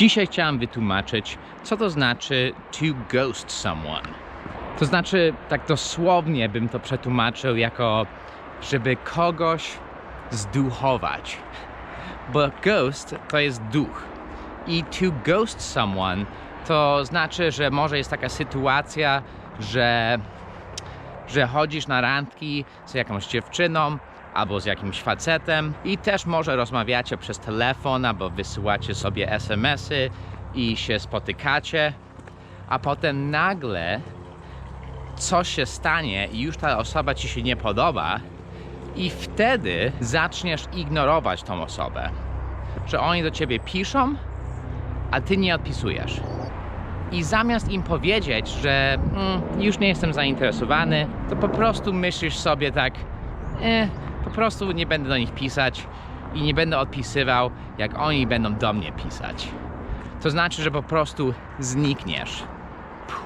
Dzisiaj chciałem wytłumaczyć, co to znaczy to ghost someone. To znaczy, tak dosłownie bym to przetłumaczył jako, żeby kogoś zduchować. Bo ghost to jest duch. I to ghost someone to znaczy, że może jest taka sytuacja, że, że chodzisz na randki z jakąś dziewczyną albo z jakimś facetem i też może rozmawiacie przez telefon albo wysyłacie sobie SMS-y i się spotykacie, a potem nagle coś się stanie i już ta osoba ci się nie podoba i wtedy zaczniesz ignorować tą osobę. Że oni do ciebie piszą, a ty nie odpisujesz. I zamiast im powiedzieć, że mm, już nie jestem zainteresowany, to po prostu myślisz sobie tak, e, po prostu nie będę do nich pisać i nie będę odpisywał, jak oni będą do mnie pisać. To znaczy, że po prostu znikniesz. Puh.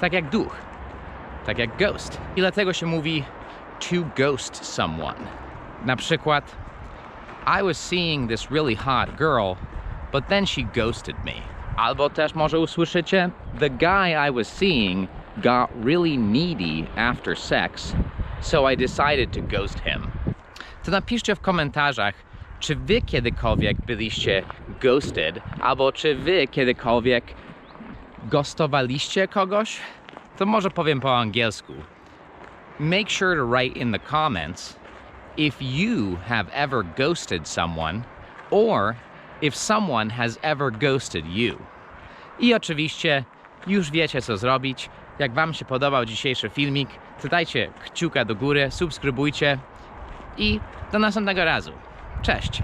Tak jak duch. Tak jak ghost. I dlatego się mówi to ghost someone. Na przykład I was seeing this really hot girl, but then she ghosted me. Albo też może usłyszycie The guy I was seeing got really needy after sex, so I decided to ghost him. To napiszcie w komentarzach, czy wy kiedykolwiek byliście ghosted, albo czy wy kiedykolwiek gostowaliście kogoś? To może powiem po angielsku. Make sure to write in the comments if you have ever ghosted someone or if someone has ever ghosted you. I oczywiście już wiecie co zrobić. Jak Wam się podobał dzisiejszy filmik, to dajcie kciuka do góry, subskrybujcie i do następnego razu. Cześć!